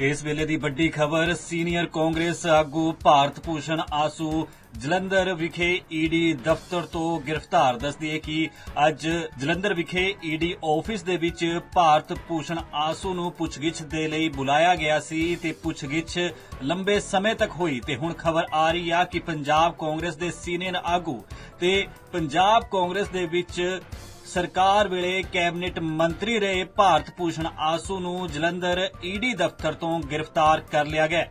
ਇਸ ਵੇਲੇ ਦੀ ਵੱਡੀ ਖਬਰ, ਸੀਨੀਅਰ ਕਾਂਗਰਸ ਆਗੂ ਭਾਰਤ ਭੂਸ਼ਣ ਆਸੂ ਜਲੰਧਰ ਵਿਖੇ ਈਡੀ ਦਫ਼ਤਰ ਤੋਂ ਗ੍ਰਿਫਤਾਰ ਦੱਸਦੀ ਹੈ ਕਿ ਅੱਜ ਜਲੰਧਰ ਵਿਖੇ ਈਡੀ ਆਫਿਸ ਦੇ ਵਿੱਚ ਭਾਰਤ ਭੂਸ਼ਣ ਆਸੂ ਨੂੰ ਪੁੱਛਗਿੱਛ ਦੇ ਲਈ ਬੁਲਾਇਆ ਗਿਆ ਸੀ ਤੇ ਪੁੱਛਗਿੱਛ ਲੰਬੇ ਸਮੇਂ ਤੱਕ ਹੋਈ ਤੇ ਹੁਣ ਖਬਰ ਆ ਰਹੀ ਆ ਕਿ ਪੰਜਾਬ ਕਾਂਗਰਸ ਦੇ ਸੀਨੀਅਰ ਆਗੂ ਤੇ ਪੰਜਾਬ ਕਾਂਗਰਸ ਦੇ ਵਿੱਚ ਸਰਕਾਰ ਵੇਲੇ ਕੈਬਨਿਟ ਮੰਤਰੀ ਰਹੇ ਭਾਰਤ ਭੂਸ਼ਣ ਆਸੂ ਨੂੰ ਜਲੰਧਰ ਈਡੀ ਦਫ਼ਤਰ ਤੋਂ ਗ੍ਰਿਫਤਾਰ ਕਰ ਲਿਆ ਗਿਆ।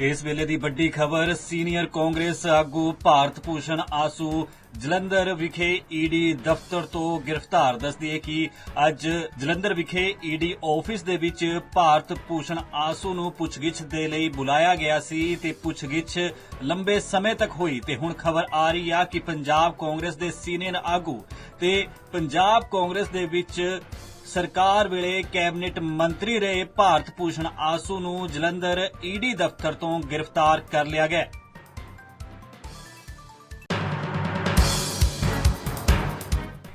ਇਸ ਵੇਲੇ ਦੀ ਵੱਡੀ ਖਬਰ ਸੀਨੀਅਰ ਕਾਂਗਰਸ ਆਗੂ ਭਾਰਤ ਭੂਸ਼ਣ ਆਸੂ ਜਲੰਧਰ ਵਿਖੇ ਈਡੀ ਦਫ਼ਤਰ ਤੋਂ ਗ੍ਰਿਫਤਾਰ ਦੱਸਦੀ ਹੈ ਕਿ ਅੱਜ ਜਲੰਧਰ ਵਿਖੇ ਈਡੀ ਆਫਿਸ ਦੇ ਵਿੱਚ ਭਾਰਤ ਭੂਸ਼ਣ ਆਸੂ ਨੂੰ ਪੁੱਛਗਿੱਛ ਦੇ ਲਈ ਬੁਲਾਇਆ ਗਿਆ ਸੀ ਤੇ ਪੁੱਛਗਿੱਛ ਲੰਬੇ ਸਮੇਂ ਤੱਕ ਹੋਈ ਤੇ ਹੁਣ ਖਬਰ ਆ ਰਹੀ ਆ ਕਿ ਪੰਜਾਬ ਕਾਂਗਰਸ ਦੇ ਸੀਨੀਅਰ ਆਗੂ ਤੇ ਪੰਜਾਬ ਕਾਂਗਰਸ ਦੇ ਵਿੱਚ ਸਰਕਾਰ ਵੇਲੇ ਕੈਬਨਿਟ ਮੰਤਰੀ ਰਹੇ ਭਾਰਤ ਭੂਸ਼ਣ ਆਸੂ ਨੂੰ ਜਲੰਧਰ ਈਡੀ ਦਫ਼ਤਰ ਤੋਂ ਗ੍ਰਿਫਤਾਰ ਕਰ ਲਿਆ ਗਿਆ।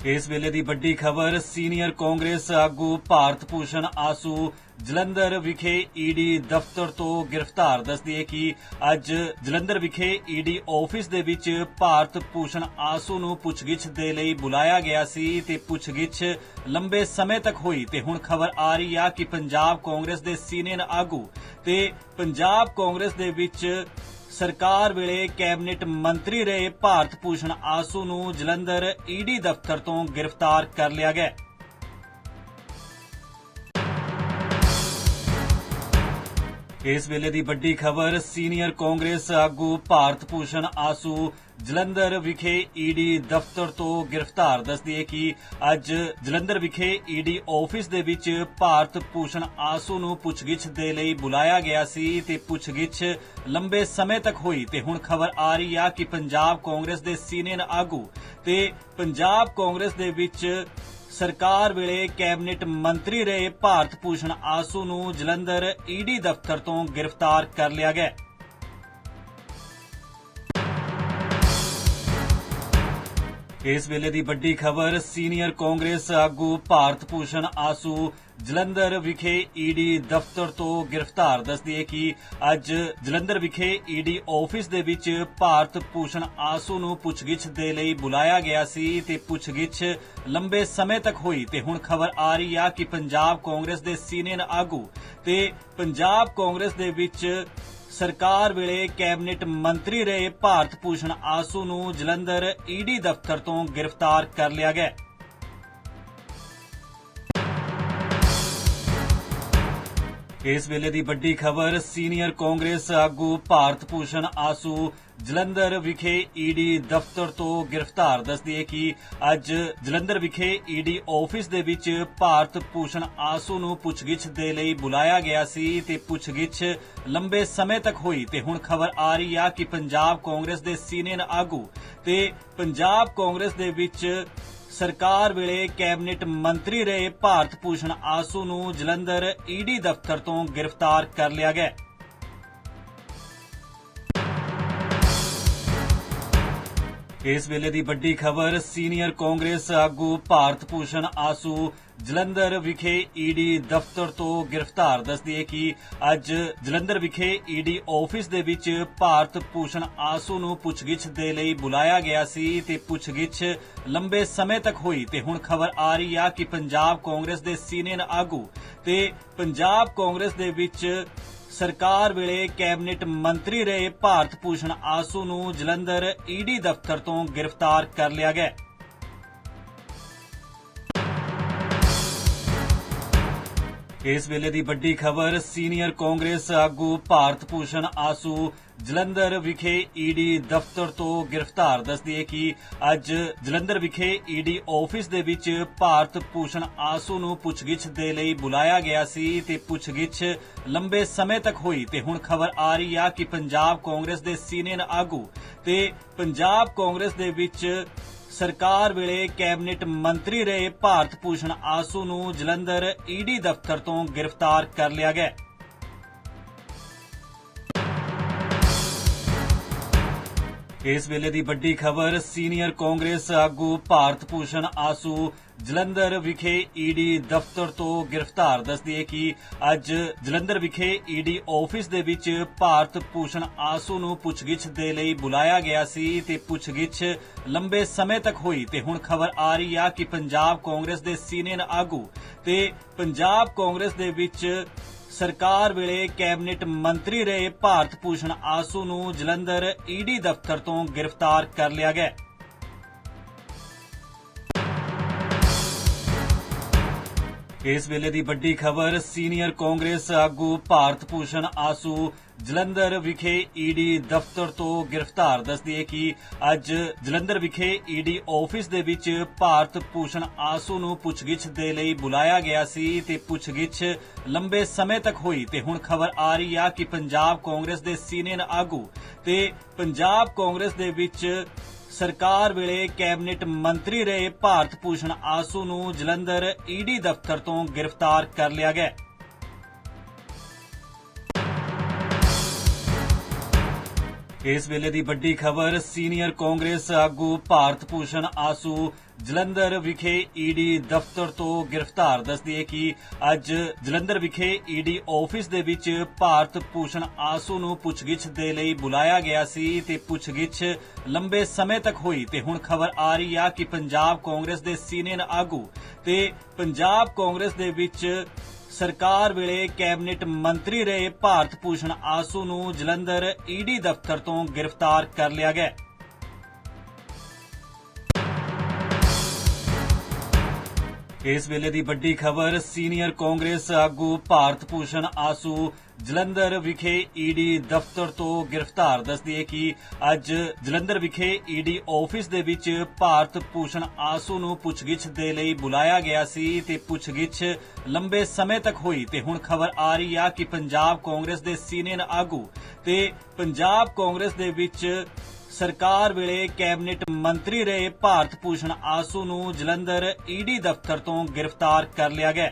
ਇਸ ਵੇਲੇ ਦੀ ਵੱਡੀ ਖਬਰ, ਸੀਨੀਅਰ ਕਾਂਗਰਸ ਆਗੂ ਭਾਰਤ ਭੂਸ਼ਣ ਆਸੂ ਜਲੰਧਰ ਵਿਖੇ ਈਡੀ ਦਫ਼ਤਰ ਤੋਂ ਗ੍ਰਿਫਤਾਰ ਦੱਸਦੀ ਹੈ ਕਿ ਅੱਜ ਜਲੰਧਰ ਵਿਖੇ ਈਡੀ ਆਫਿਸ ਦੇ ਵਿੱਚ ਭਾਰਤ ਭੂਸ਼ਣ ਆਸੂ ਨੂੰ ਪੁੱਛਗਿੱਛ ਦੇ ਲਈ ਬੁਲਾਇਆ ਗਿਆ ਸੀ ਤੇ ਪੁੱਛਗਿੱਛ ਲੰਬੇ ਸਮੇਂ ਤੱਕ ਹੋਈ ਤੇ ਹੁਣ ਖਬਰ ਆ ਰਹੀ ਆ ਕਿ ਪੰਜਾਬ ਕਾਂਗਰਸ ਦੇ ਸੀਨੀਅਰ ਆਗੂ ਤੇ ਪੰਜਾਬ ਕਾਂਗਰਸ ਦੇ ਵਿੱਚ ਸਰਕਾਰ ਵੇਲੇ ਕੈਬਨਿਟ ਮੰਤਰੀ ਰਹੇ ਭਾਰਤ ਭੂਸ਼ਣ ਆਸੂ ਨੂੰ ਜਲੰਧਰ ਈਡੀ ਦਫ਼ਤਰ ਤੋਂ ਗ੍ਰਿਫਤਾਰ ਕਰ ਲਿਆ ਗਿਆ। ਇਸ ਵੇਲੇ ਦੀ ਵੱਡੀ ਖਬਰ ਸੀਨੀਅਰ ਕਾਂਗਰਸ ਆਗੂ ਭਾਰਤ ਭੂਸ਼ਣ ਆਸੂ ਜਲੰਧਰ ਵਿਖੇ ਈਡੀ ਦਫ਼ਤਰ ਤੋਂ ਗ੍ਰਿਫਤਾਰ ਦੱਸਦੀ ਹੈ ਕਿ ਅੱਜ ਜਲੰਧਰ ਵਿਖੇ ਈਡੀ ਆਫਿਸ ਦੇ ਵਿੱਚ ਭਾਰਤ ਭੂਸ਼ਣ ਆਸੂ ਨੂੰ ਪੁੱਛਗਿੱਛ ਦੇ ਲਈ ਬੁਲਾਇਆ ਗਿਆ ਸੀ ਤੇ ਪੁੱਛਗਿੱਛ ਲੰਬੇ ਸਮੇਂ ਤੱਕ ਹੋਈ ਤੇ ਹੁਣ ਖਬਰ ਆ ਰਹੀ ਆ ਕਿ ਪੰਜਾਬ ਕਾਂਗਰਸ ਦੇ ਸੀਨੀਅਰ ਆਗੂ ਤੇ ਪੰਜਾਬ ਕਾਂਗਰਸ ਦੇ ਵਿੱਚ ਸਰਕਾਰ ਵੇਲੇ ਕੈਬਨਿਟ ਮੰਤਰੀ ਰਹੇ ਭਾਰਤ ਭੂਸ਼ਣ ਆਸੂ ਨੂੰ ਜਲੰਧਰ ਈਡੀ ਦਫ਼ਤਰ ਤੋਂ ਗ੍ਰਿਫਤਾਰ ਕਰ ਲਿਆ ਗਿਆ। ਇਸ ਵੇਲੇ ਦੀ ਵੱਡੀ ਖਬਰ, ਸੀਨੀਅਰ ਕਾਂਗਰਸ ਆਗੂ ਭਾਰਤ ਭੂਸ਼ਣ ਆਸੂ ਜਲੰਧਰ ਵਿਖੇ ਈਡੀ ਦਫ਼ਤਰ ਤੋਂ ਗ੍ਰਿਫਤਾਰ ਦੱਸਦੀ ਹੈ ਕਿ ਅੱਜ ਜਲੰਧਰ ਵਿਖੇ ਈਡੀ ਆਫਿਸ ਦੇ ਵਿੱਚ ਭਾਰਤ ਭੂਸ਼ਣ ਆਸੂ ਨੂੰ ਪੁੱਛਗਿੱਛ ਦੇ ਲਈ ਬੁਲਾਇਆ ਗਿਆ ਸੀ ਤੇ ਪੁੱਛਗਿੱਛ ਲੰਬੇ ਸਮੇਂ ਤੱਕ ਹੋਈ ਤੇ ਹੁਣ ਖਬਰ ਆ ਰਹੀ ਆ ਕਿ ਪੰਜਾਬ ਕਾਂਗਰਸ ਦੇ ਸੀਨੀਅਰ ਆਗੂ ਤੇ ਪੰਜਾਬ ਕਾਂਗਰਸ ਦੇ ਵਿੱਚ ਸਰਕਾਰ ਵੇਲੇ ਕੈਬਨਿਟ ਮੰਤਰੀ ਰਹੇ ਭਾਰਤ ਭੂਸ਼ਣ ਆਸੂ ਨੂੰ ਜਲੰਧਰ ਈਡੀ ਦਫ਼ਤਰ ਤੋਂ ਗ੍ਰਿਫਤਾਰ ਕਰ ਲਿਆ ਗਿਆ। ਇਸ ਵੇਲੇ ਦੀ ਵੱਡੀ ਖਬਰ ਸੀਨੀਅਰ ਕਾਂਗਰਸ ਆਗੂ ਭਾਰਤ ਭੂਸ਼ਣ ਆਸੂ ਜਲੰਧਰ ਵਿਖੇ ਈਡੀ ਦਫ਼ਤਰ ਤੋਂ ਗ੍ਰਿਫਤਾਰ ਦੱਸਦੀ ਹੈ ਕਿ ਅੱਜ ਜਲੰਧਰ ਵਿਖੇ ਈਡੀ ਆਫਿਸ ਦੇ ਵਿੱਚ ਭਾਰਤ ਭੂਸ਼ਣ ਆਸੂ ਨੂੰ ਪੁੱਛਗਿੱਛ ਦੇ ਲਈ ਬੁਲਾਇਆ ਗਿਆ ਸੀ ਤੇ ਪੁੱਛਗਿੱਛ ਲੰਬੇ ਸਮੇਂ ਤੱਕ ਹੋਈ ਤੇ ਹੁਣ ਖਬਰ ਆ ਰਹੀ ਆ ਕਿ ਪੰਜਾਬ ਕਾਂਗਰਸ ਦੇ ਸੀਨੀਅਰ ਆਗੂ ਤੇ ਪੰਜਾਬ ਕਾਂਗਰਸ ਦੇ ਵਿੱਚ ਸਰਕਾਰ ਵੇਲੇ ਕੈਬਨਿਟ ਮੰਤਰੀ ਰਹੇ ਭਾਰਤ ਭੂਸ਼ਣ ਆਸੂ ਨੂੰ ਜਲੰਧਰ ਈਡੀ ਦਫ਼ਤਰ ਤੋਂ ਗ੍ਰਿਫਤਾਰ ਕਰ ਲਿਆ ਗਿਆ। ਇਸ ਵੇਲੇ ਦੀ ਵੱਡੀ ਖਬਰ ਸੀਨੀਅਰ ਕਾਂਗਰਸ ਆਗੂ ਭਾਰਤ ਭੂਸ਼ਣ ਆਸੂ ਜਲੰਧਰ ਵਿਖੇ ਈਡੀ ਦਫ਼ਤਰ ਤੋਂ ਗ੍ਰਿਫਤਾਰ ਦੱਸਦੀ ਹੈ ਕਿ ਅੱਜ ਜਲੰਧਰ ਵਿਖੇ ਈਡੀ ਆਫਿਸ ਦੇ ਵਿੱਚ ਭਾਰਤ ਭੂਸ਼ਣ ਆਸੂ ਨੂੰ ਪੁੱਛਗਿੱਛ ਦੇ ਲਈ ਬੁਲਾਇਆ ਗਿਆ ਸੀ ਤੇ ਪੁੱਛਗਿੱਛ ਲੰਬੇ ਸਮੇਂ ਤੱਕ ਹੋਈ ਤੇ ਹੁਣ ਖਬਰ ਆ ਰਹੀ ਆ ਕਿ ਪੰਜਾਬ ਕਾਂਗਰਸ ਦੇ ਸੀਨੀਅਰ ਆਗੂ ਤੇ ਪੰਜਾਬ ਕਾਂਗਰਸ ਦੇ ਵਿੱਚ ਸਰਕਾਰ ਵੇਲੇ ਕੈਬਨਿਟ ਮੰਤਰੀ ਰਹੇ ਭਾਰਤ ਭੂਸ਼ਣ ਆਸੂ ਨੂੰ ਜਲੰਧਰ ਈਡੀ ਦਫ਼ਤਰ ਤੋਂ ਗ੍ਰਿਫਤਾਰ ਕਰ ਲਿਆ ਗਿਆ। ਇਸ ਵੇਲੇ ਦੀ ਵੱਡੀ ਖਬਰ, ਸੀਨੀਅਰ ਕਾਂਗਰਸ ਆਗੂ ਭਾਰਤ ਭੂਸ਼ਣ ਆਸੂ ਜਲੰਧਰ ਵਿਖੇ ਈਡੀ ਦਫ਼ਤਰ ਤੋਂ ਗ੍ਰਿਫਤਾਰ ਦੱਸਦੀ ਹੈ ਕਿ ਅੱਜ ਜਲੰਧਰ ਵਿਖੇ ਈਡੀ ਆਫਿਸ ਦੇ ਵਿੱਚ ਭਾਰਤ ਭੂਸ਼ਣ ਆਸੂ ਨੂੰ ਪੁੱਛਗਿੱਛ ਦੇ ਲਈ ਬੁਲਾਇਆ ਗਿਆ ਸੀ ਤੇ ਪੁੱਛਗਿੱਛ ਲੰਬੇ ਸਮੇਂ ਤੱਕ ਹੋਈ ਤੇ ਹੁਣ ਖਬਰ ਆ ਰਹੀ ਆ ਕਿ ਪੰਜਾਬ ਕਾਂਗਰਸ ਦੇ ਸੀਨੀਅਰ ਆਗੂ ਤੇ ਪੰਜਾਬ ਕਾਂਗਰਸ ਦੇ ਵਿੱਚ ਸਰਕਾਰ ਵੇਲੇ ਕੈਬਨਿਟ ਮੰਤਰੀ ਰਹੇ ਭਾਰਤ ਭੂਸ਼ਣ ਆਸੂ ਨੂੰ ਜਲੰਧਰ ਈਡੀ ਦਫ਼ਤਰ ਤੋਂ ਗ੍ਰਿਫਤਾਰ ਕਰ ਲਿਆ ਗਿਆ। ਇਸ ਵੇਲੇ ਦੀ ਵੱਡੀ ਖਬਰ, ਸੀਨੀਅਰ ਕਾਂਗਰਸ ਆਗੂ ਭਾਰਤ ਭੂਸ਼ਣ ਆਸੂ ਜਲੰਧਰ ਵਿਖੇ ਈਡੀ ਦਫ਼ਤਰ ਤੋਂ ਗ੍ਰਿਫਤਾਰ ਦੱਸਦੀ ਹੈ ਕਿ ਅੱਜ ਜਲੰਧਰ ਵਿਖੇ ਈਡੀ ਆਫਿਸ ਦੇ ਵਿੱਚ ਭਾਰਤ ਭੂਸ਼ਣ ਆਸੂ ਨੂੰ ਪੁੱਛਗਿੱਛ ਦੇ ਲਈ ਬੁਲਾਇਆ ਗਿਆ ਸੀ ਤੇ ਪੁੱਛਗਿੱਛ ਲੰਬੇ ਸਮੇਂ ਤੱਕ ਹੋਈ ਤੇ ਹੁਣ ਖਬਰ ਆ ਰਹੀ ਆ ਕਿ ਪੰਜਾਬ ਕਾਂਗਰਸ ਦੇ ਸੀਨੀਅਰ ਆਗੂ ਤੇ ਪੰਜਾਬ ਕਾਂਗਰਸ ਦੇ ਵਿੱਚ ਸਰਕਾਰ ਵੇਲੇ ਕੈਬਨਿਟ ਮੰਤਰੀ ਰਹੇ ਭਾਰਤ ਭੂਸ਼ਣ ਆਸੂ ਨੂੰ ਜਲੰਧਰ ਈਡੀ ਦਫ਼ਤਰ ਤੋਂ ਗ੍ਰਿਫਤਾਰ ਕਰ ਲਿਆ ਗਿਆ। ਇਸ ਵੇਲੇ ਦੀ ਵੱਡੀ ਖਬਰ, ਸੀਨੀਅਰ ਕਾਂਗਰਸ ਆਗੂ ਭਾਰਤ ਭੂਸ਼ਣ ਆਸੂ ਜਲੰਧਰ ਵਿਖੇ ਈਡੀ ਦਫ਼ਤਰ ਤੋਂ ਗ੍ਰਿਫਤਾਰ ਦੱਸਦੀ ਹੈ ਕਿ ਅੱਜ ਜਲੰਧਰ ਵਿਖੇ ਈਡੀ ਆਫਿਸ ਦੇ ਵਿੱਚ ਭਾਰਤ ਭੂਸ਼ਣ ਆਸੂ ਨੂੰ ਪੁੱਛਗਿੱਛ ਦੇ ਲਈ ਬੁਲਾਇਆ ਗਿਆ ਸੀ ਤੇ ਪੁੱਛਗਿੱਛ ਲੰਬੇ ਸਮੇਂ ਤੱਕ ਹੋਈ ਤੇ ਹੁਣ ਖਬਰ ਆ ਰਹੀ ਆ ਕਿ ਪੰਜਾਬ ਕਾਂਗਰਸ ਦੇ ਸੀਨੀਅਰ ਆਗੂ ਤੇ ਪੰਜਾਬ ਕਾਂਗਰਸ ਦੇ ਵਿੱਚ ਸਰਕਾਰ ਵੇਲੇ ਕੈਬਨਿਟ ਮੰਤਰੀ ਰਹੇ ਭਾਰਤ ਭੂਸ਼ਣ ਆਸੂ ਨੂੰ ਜਲੰਧਰ ਈਡੀ ਦਫ਼ਤਰ ਤੋਂ ਗ੍ਰਿਫਤਾਰ ਕਰ ਲਿਆ ਗਿਆ। ਇਸ ਵੇਲੇ ਦੀ ਵੱਡੀ ਖਬਰ, ਸੀਨੀਅਰ ਕਾਂਗਰਸ ਆਗੂ ਭਾਰਤ ਭੂਸ਼ਣ ਆਸੂ ਜਲੰਧਰ ਵਿਖੇ ਈਡੀ ਦਫ਼ਤਰ ਤੋਂ ਗ੍ਰਿਫਤਾਰ ਦੱਸਦੀ ਹੈ ਕਿ ਅੱਜ ਜਲੰਧਰ ਵਿਖੇ ਈਡੀ ਆਫਿਸ ਦੇ ਵਿੱਚ ਭਾਰਤ ਭੂਸ਼ਣ ਆਸੂ ਨੂੰ ਪੁੱਛਗਿੱਛ ਦੇ ਲਈ ਬੁਲਾਇਆ ਗਿਆ ਸੀ ਤੇ ਪੁੱਛਗਿੱਛ ਲੰਬੇ ਸਮੇਂ ਤੱਕ ਹੋਈ ਤੇ ਹੁਣ ਖਬਰ ਆ ਰਹੀ ਆ ਕਿ ਪੰਜਾਬ ਕਾਂਗਰਸ ਦੇ ਸੀਨੀਅਰ ਆਗੂ ਤੇ ਪੰਜਾਬ ਕਾਂਗਰਸ ਦੇ ਵਿੱਚ ਸਰਕਾਰ ਵੇਲੇ ਕੈਬਨਿਟ ਮੰਤਰੀ ਰਹੇ ਭਾਰਤ ਭੂਸ਼ਣ ਆਸੂ ਨੂੰ ਜਲੰਧਰ ਈਡੀ ਦਫ਼ਤਰ ਤੋਂ ਗ੍ਰਿਫਤਾਰ ਕਰ ਲਿਆ ਗਿਆ। ਇਸ ਵੇਲੇ ਦੀ ਵੱਡੀ ਖਬਰ, ਸੀਨੀਅਰ ਕਾਂਗਰਸ ਆਗੂ ਭਾਰਤ ਭੂਸ਼ਣ ਆਸੂ ਜਲੰਧਰ ਵਿਖੇ ਈਡੀ ਦਫ਼ਤਰ ਤੋਂ ਗ੍ਰਿਫਤਾਰ ਦੱਸਦੀ ਹੈ ਕਿ ਅੱਜ ਜਲੰਧਰ ਵਿਖੇ ਈਡੀ ਆਫਿਸ ਦੇ ਵਿੱਚ ਭਾਰਤ ਭੂਸ਼ਣ ਆਸੂ ਨੂੰ ਪੁੱਛਗਿੱਛ ਦੇ ਲਈ ਬੁਲਾਇਆ ਗਿਆ ਸੀ ਤੇ ਪੁੱਛਗਿੱਛ ਲੰਬੇ ਸਮੇਂ ਤੱਕ ਹੋਈ ਤੇ ਹੁਣ ਖਬਰ ਆ ਰਹੀ ਆ ਕਿ ਪੰਜਾਬ ਕਾਂਗਰਸ ਦੇ ਸੀਨੀਅਰ ਆਗੂ ਤੇ ਪੰਜਾਬ ਕਾਂਗਰਸ ਦੇ ਵਿੱਚ ਸਰਕਾਰ ਵੇਲੇ ਕੈਬਨਿਟ ਮੰਤਰੀ ਰਹੇ ਭਾਰਤ ਭੂਸ਼ਣ ਆਸੂ ਨੂੰ ਜਲੰਧਰ ਈਡੀ ਦਫ਼ਤਰ ਤੋਂ ਗ੍ਰਿਫਤਾਰ ਕਰ ਲਿਆ ਗਿਆ।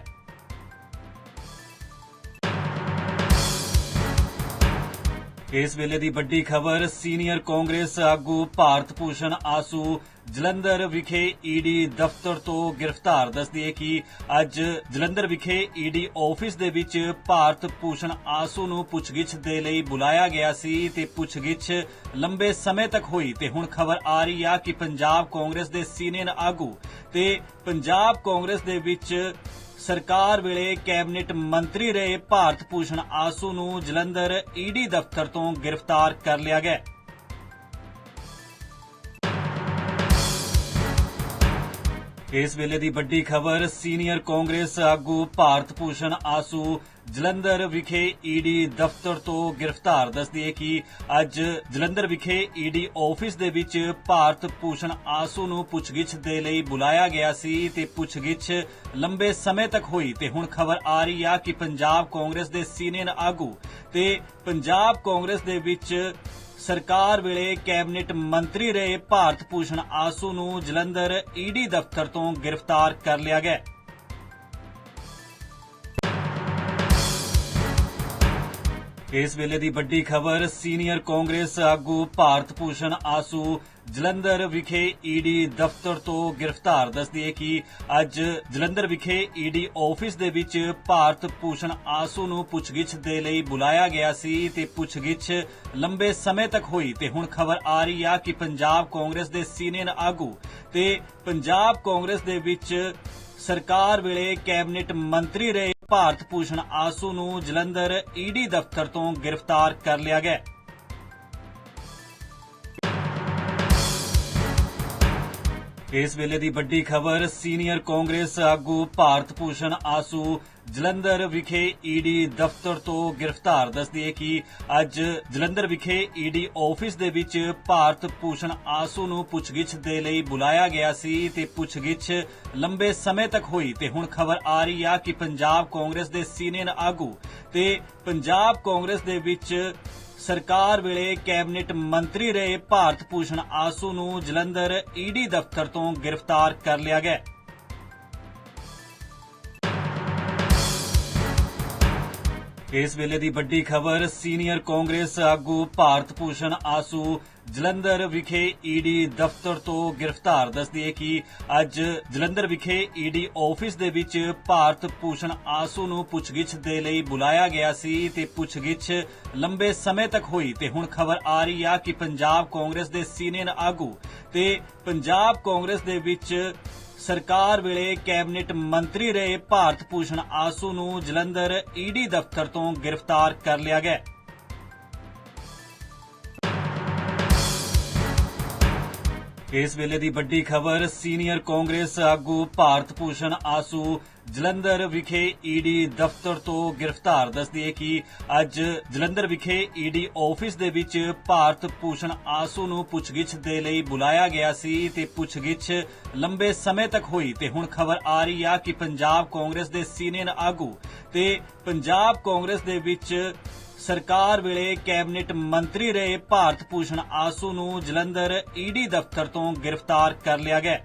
ਇਸ ਵੇਲੇ ਦੀ ਵੱਡੀ ਖਬਰ ਸੀਨੀਅਰ ਕਾਂਗਰਸ ਆਗੂ ਭਾਰਤ ਭੂਸ਼ਣ ਆਸੂ ਜਲੰਧਰ ਵਿਖੇ ਈਡੀ ਦਫ਼ਤਰ ਤੋਂ ਗ੍ਰਿਫਤਾਰ ਦੱਸਦੀ ਹੈ ਕਿ ਅੱਜ ਜਲੰਧਰ ਵਿਖੇ ਈਡੀ ਆਫਿਸ ਦੇ ਵਿੱਚ ਭਾਰਤ ਭੂਸ਼ਣ ਆਸੂ ਨੂੰ ਪੁੱਛਗਿੱਛ ਦੇ ਲਈ ਬੁਲਾਇਆ ਗਿਆ ਸੀ ਤੇ ਪੁੱਛਗਿੱਛ ਲੰਬੇ ਸਮੇਂ ਤੱਕ ਹੋਈ ਤੇ ਹੁਣ ਖਬਰ ਆ ਰਹੀ ਆ ਕਿ ਪੰਜਾਬ ਕਾਂਗਰਸ ਦੇ ਸੀਨੀਅਰ ਆਗੂ ਤੇ ਪੰਜਾਬ ਕਾਂਗਰਸ ਦੇ ਵਿੱਚ ਸਰਕਾਰ ਵੇਲੇ ਕੈਬਨਿਟ ਮੰਤਰੀ ਰਹੇ ਭਾਰਤ ਭੂਸ਼ਣ ਆਸੂ ਨੂੰ ਜਲੰਧਰ ਈਡੀ ਦਫ਼ਤਰ ਤੋਂ ਗ੍ਰਿਫਤਾਰ ਕਰ ਲਿਆ ਗਿਆ। ਇਸ ਵੇਲੇ ਦੀ ਵੱਡੀ ਖਬਰ, ਸੀਨੀਅਰ ਕਾਂਗਰਸ ਆਗੂ ਭਾਰਤ ਭੂਸ਼ਣ ਆਸੂ ਜਲੰਧਰ ਵਿਖੇ ਈਡੀ ਦਫ਼ਤਰ ਤੋਂ ਗ੍ਰਿਫਤਾਰ, ਦੱਸਦੀ ਹੈ ਕਿ ਅੱਜ ਜਲੰਧਰ ਵਿਖੇ ਈਡੀ ਆਫਿਸ ਦੇ ਵਿੱਚ ਭਾਰਤ ਭੂਸ਼ਣ ਆਸੂ ਨੂੰ ਪੁੱਛਗਿੱਛ ਦੇ ਲਈ ਬੁਲਾਇਆ ਗਿਆ ਸੀ ਤੇ ਪੁੱਛਗਿੱਛ ਲੰਬੇ ਸਮੇਂ ਤੱਕ ਹੋਈ ਤੇ ਹੁਣ ਖਬਰ ਆ ਰਹੀ ਆ ਕਿ ਪੰਜਾਬ ਕਾਂਗਰਸ ਦੇ ਸੀਨੀਅਰ ਆਗੂ ਤੇ ਪੰਜਾਬ ਕਾਂਗਰਸ ਦੇ ਵਿੱਚ ਸਰਕਾਰ ਵੇਲੇ ਕੈਬਨਿਟ ਮੰਤਰੀ ਰਹੇ ਭਾਰਤ ਭੂਸ਼ਣ ਆਸੂ ਨੂੰ ਜਲੰਧਰ ਈਡੀ ਦਫ਼ਤਰ ਤੋਂ ਗ੍ਰਿਫਤਾਰ ਕਰ ਲਿਆ ਗਿਆ। ਇਸ ਵੇਲੇ ਦੀ ਵੱਡੀ ਖਬਰ, ਸੀਨੀਅਰ ਕਾਂਗਰਸ ਆਗੂ ਭਾਰਤ ਭੂਸ਼ਣ ਆਸੂ ਜਲੰਧਰ ਵਿਖੇ ਈਡੀ ਦਫ਼ਤਰ ਤੋਂ ਗ੍ਰਿਫਤਾਰ ਦੱਸਦੀ ਹੈ ਕਿ ਅੱਜ ਜਲੰਧਰ ਵਿਖੇ ਈਡੀ ਆਫਿਸ ਦੇ ਵਿੱਚ ਭਾਰਤ ਭੂਸ਼ਣ ਆਸੂ ਨੂੰ ਪੁੱਛਗਿੱਛ ਦੇ ਲਈ ਬੁਲਾਇਆ ਗਿਆ ਸੀ ਤੇ ਪੁੱਛਗਿੱਛ ਲੰਬੇ ਸਮੇਂ ਤੱਕ ਹੋਈ ਤੇ ਹੁਣ ਖਬਰ ਆ ਰਹੀ ਆ ਕਿ ਪੰਜਾਬ ਕਾਂਗਰਸ ਦੇ ਸੀਨੀਅਰ ਆਗੂ ਤੇ ਪੰਜਾਬ ਕਾਂਗਰਸ ਦੇ ਵਿੱਚ ਸਰਕਾਰ ਵੇਲੇ ਕੈਬਨਿਟ ਮੰਤਰੀ ਰਹੇ ਭਾਰਤ ਭੂਸ਼ਣ ਆਸੂ ਨੂੰ ਜਲੰਧਰ ਈਡੀ ਦਫ਼ਤਰ ਤੋਂ ਗ੍ਰਿਫਤਾਰ ਕਰ ਲਿਆ ਗਿਆ। ਇਸ ਵੇਲੇ ਦੀ ਵੱਡੀ ਖਬਰ, ਸੀਨੀਅਰ ਕਾਂਗਰਸ ਆਗੂ ਭਾਰਤ ਭੂਸ਼ਣ ਆਸੂ ਜਲੰਧਰ ਵਿਖੇ ਈਡੀ ਦਫ਼ਤਰ ਤੋਂ ਗ੍ਰਿਫਤਾਰ ਦੱਸਦੀ ਹੈ ਕਿ ਅੱਜ ਜਲੰਧਰ ਵਿਖੇ ਈਡੀ ਆਫਿਸ ਦੇ ਵਿੱਚ ਭਾਰਤ ਭੂਸ਼ਣ ਆਸੂ ਨੂੰ ਪੁੱਛਗਿੱਛ ਦੇ ਲਈ ਬੁਲਾਇਆ ਗਿਆ ਸੀ ਤੇ ਪੁੱਛਗਿੱਛ ਲੰਬੇ ਸਮੇਂ ਤੱਕ ਹੋਈ ਤੇ ਹੁਣ ਖਬਰ ਆ ਰਹੀ ਆ ਕਿ ਪੰਜਾਬ ਕਾਂਗਰਸ ਦੇ ਸੀਨੀਅਰ ਆਗੂ ਤੇ ਪੰਜਾਬ ਕਾਂਗਰਸ ਦੇ ਵਿੱਚ ਸਰਕਾਰ ਵੇਲੇ ਕੈਬਨਿਟ ਮੰਤਰੀ ਰਹੇ ਭਾਰਤ ਭੂਸ਼ਣ ਆਸੂ ਨੂੰ ਜਲੰਧਰ ਈਡੀ ਦਫ਼ਤਰ ਤੋਂ ਗ੍ਰਿਫਤਾਰ ਕਰ ਲਿਆ ਗਿਆ। ਇਸ ਵੇਲੇ ਦੀ ਵੱਡੀ ਖਬਰ, ਸੀਨੀਅਰ ਕਾਂਗਰਸ ਆਗੂ ਭਾਰਤ ਭੂਸ਼ਣ ਆਸੂ ਜਲੰਧਰ ਵਿਖੇ ਈਡੀ ਦਫ਼ਤਰ ਤੋਂ ਗ੍ਰਿਫਤਾਰ, ਦੱਸਦੀ ਹੈ ਕਿ ਅੱਜ ਜਲੰਧਰ ਵਿਖੇ ਈਡੀ ਆਫਿਸ ਦੇ ਵਿੱਚ ਭਾਰਤ ਭੂਸ਼ਣ ਆਸੂ ਨੂੰ ਪੁੱਛਗਿੱਛ ਦੇ ਲਈ ਬੁਲਾਇਆ ਗਿਆ ਸੀ ਤੇ ਪੁੱਛਗਿੱਛ ਲੰਬੇ ਸਮੇਂ ਤੱਕ ਹੋਈ ਤੇ ਹੁਣ ਖਬਰ ਆ ਰਹੀ ਆ ਕਿ ਪੰਜਾਬ ਕਾਂਗਰਸ ਦੇ ਸੀਨੀਅਰ ਆਗੂ ਤੇ ਪੰਜਾਬ ਕਾਂਗਰਸ ਦੇ ਵਿੱਚ ਸਰਕਾਰ ਵੇਲੇ ਕੈਬਨਿਟ ਮੰਤਰੀ ਰਹੇ ਭਾਰਤ ਭੂਸ਼ਣ ਆਸੂ ਨੂੰ ਜਲੰਧਰ ਈਡੀ ਦਫ਼ਤਰ ਤੋਂ ਗ੍ਰਿਫਤਾਰ ਕਰ ਲਿਆ ਗਿਆ। ਇਸ ਵੇਲੇ ਦੀ ਵੱਡੀ ਖਬਰ ਸੀਨੀਅਰ ਕਾਂਗਰਸ ਆਗੂ ਭਾਰਤ ਭੂਸ਼ਣ ਆਸੂ ਜਲੰਧਰ ਵਿਖੇ ਈਡੀ ਦਫ਼ਤਰ ਤੋਂ ਗ੍ਰਿਫਤਾਰ ਦੱਸਦੀ ਹੈ ਕਿ ਅੱਜ ਜਲੰਧਰ ਵਿਖੇ ਈਡੀ ਆਫਿਸ ਦੇ ਵਿੱਚ ਭਾਰਤ ਭੂਸ਼ਣ ਆਸੂ ਨੂੰ ਪੁੱਛਗਿੱਛ ਦੇ ਲਈ ਬੁਲਾਇਆ ਗਿਆ ਸੀ ਤੇ ਪੁੱਛਗਿੱਛ ਲੰਬੇ ਸਮੇਂ ਤੱਕ ਹੋਈ ਤੇ ਹੁਣ ਖਬਰ ਆ ਰਹੀ ਆ ਕਿ ਪੰਜਾਬ ਕਾਂਗਰਸ ਦੇ ਸੀਨੀਅਰ ਆਗੂ ਤੇ ਪੰਜਾਬ ਕਾਂਗਰਸ ਦੇ ਵਿੱਚ ਸਰਕਾਰ ਵੇਲੇ ਕੈਬਨਿਟ ਮੰਤਰੀ ਰਹੇ ਭਾਰਤ ਭੂਸ਼ਣ ਆਸੂ ਨੂੰ ਜਲੰਧਰ ਈਡੀ ਦਫ਼ਤਰ ਤੋਂ ਗ੍ਰਿਫਤਾਰ ਕਰ ਲਿਆ ਗਿਆ।